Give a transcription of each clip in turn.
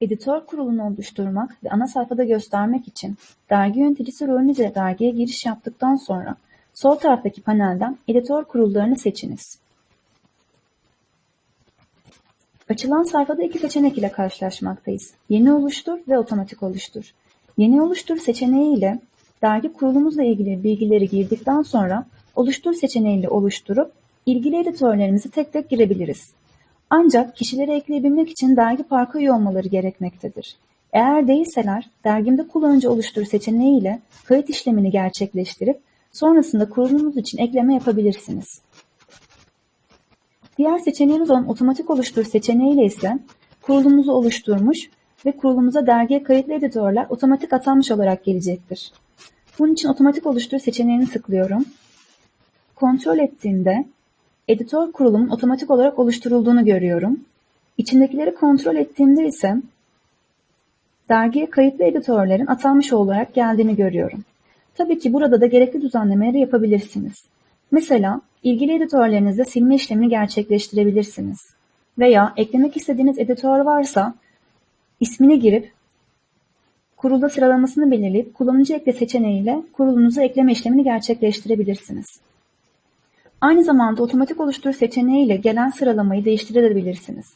Editör kurulunu oluşturmak ve ana sayfada göstermek için dergi yöneticisi rolünüzle dergiye giriş yaptıktan sonra sol taraftaki panelden editör kurullarını seçiniz. Açılan sayfada iki seçenek ile karşılaşmaktayız. Yeni oluştur ve otomatik oluştur. Yeni oluştur seçeneği ile dergi kurulumuzla ilgili bilgileri girdikten sonra oluştur seçeneğiyle oluşturup ilgili editörlerimizi tek tek girebiliriz. Ancak kişileri ekleyebilmek için dergi parka üye olmaları gerekmektedir. Eğer değilseler, dergimde kullanıcı oluştur seçeneği ile kayıt işlemini gerçekleştirip sonrasında kurulumumuz için ekleme yapabilirsiniz. Diğer seçeneğimiz olan otomatik oluştur seçeneği ile ise kurulumuzu oluşturmuş ve kurulumuza dergiye kayıtlı editörler otomatik atanmış olarak gelecektir. Bunun için otomatik oluştur seçeneğini tıklıyorum. Kontrol ettiğimde editör kurulumun otomatik olarak oluşturulduğunu görüyorum. İçindekileri kontrol ettiğimde ise dergiye kayıtlı editörlerin atanmış olarak geldiğini görüyorum. Tabii ki burada da gerekli düzenlemeleri yapabilirsiniz. Mesela ilgili editörlerinizde silme işlemini gerçekleştirebilirsiniz. Veya eklemek istediğiniz editör varsa ismini girip kurulda sıralamasını belirleyip kullanıcı ekle seçeneğiyle kurulunuza ekleme işlemini gerçekleştirebilirsiniz. Aynı zamanda otomatik oluştur seçeneğiyle gelen sıralamayı değiştirebilirsiniz.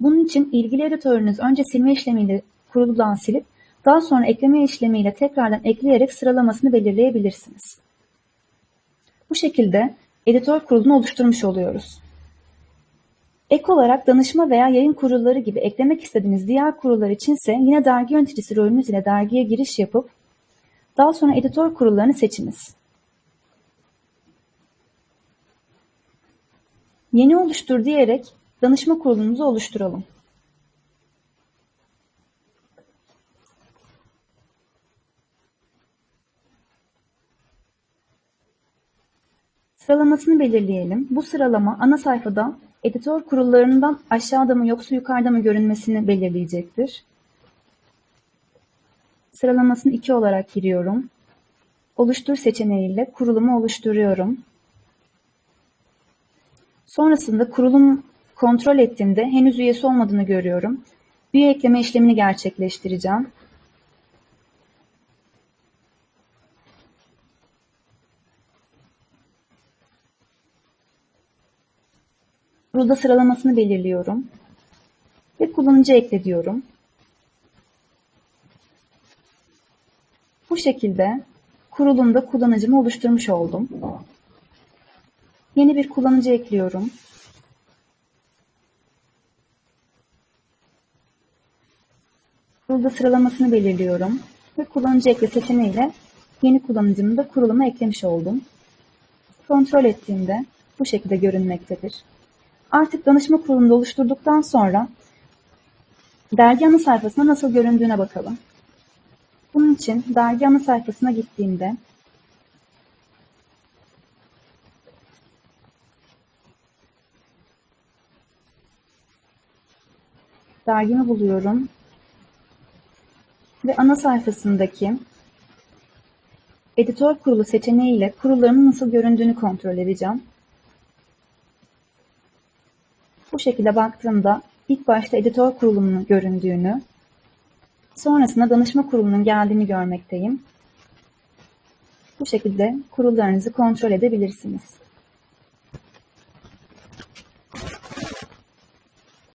Bunun için ilgili editörünüz önce silme işlemiyle kuruldan silip daha sonra ekleme işlemiyle tekrardan ekleyerek sıralamasını belirleyebilirsiniz. Bu şekilde editör kurulunu oluşturmuş oluyoruz. Ek olarak danışma veya yayın kurulları gibi eklemek istediğiniz diğer kurullar içinse yine dergi yöneticisi rolünüz ile dergiye giriş yapıp daha sonra editör kurullarını seçiniz. Yeni oluştur diyerek danışma kurulumuzu oluşturalım. Sıralamasını belirleyelim. Bu sıralama ana sayfada editör kurullarından aşağıda mı yoksa yukarıda mı görünmesini belirleyecektir. Sıralamasını 2 olarak giriyorum. Oluştur seçeneğiyle kurulumu oluşturuyorum. Sonrasında kurulum kontrol ettiğimde henüz üyesi olmadığını görüyorum. Üye ekleme işlemini gerçekleştireceğim. Burada sıralamasını belirliyorum. Ve kullanıcı ekle diyorum. Bu şekilde kurulumda kullanıcımı oluşturmuş oldum. Yeni bir kullanıcı ekliyorum. Burada sıralamasını belirliyorum ve kullanıcı ekle seçeneğiyle yeni kullanıcımı da kuruluma eklemiş oldum. Kontrol ettiğimde bu şekilde görünmektedir. Artık danışma kurulunu oluşturduktan sonra dergi ana sayfasına nasıl göründüğüne bakalım. Bunun için dergi ana sayfasına gittiğimde dergimi buluyorum ve ana sayfasındaki editör kurulu seçeneği ile kurullarımın nasıl göründüğünü kontrol edeceğim. Bu şekilde baktığımda ilk başta editör kurulumunun göründüğünü, sonrasında danışma kurulunun geldiğini görmekteyim. Bu şekilde kurullarınızı kontrol edebilirsiniz.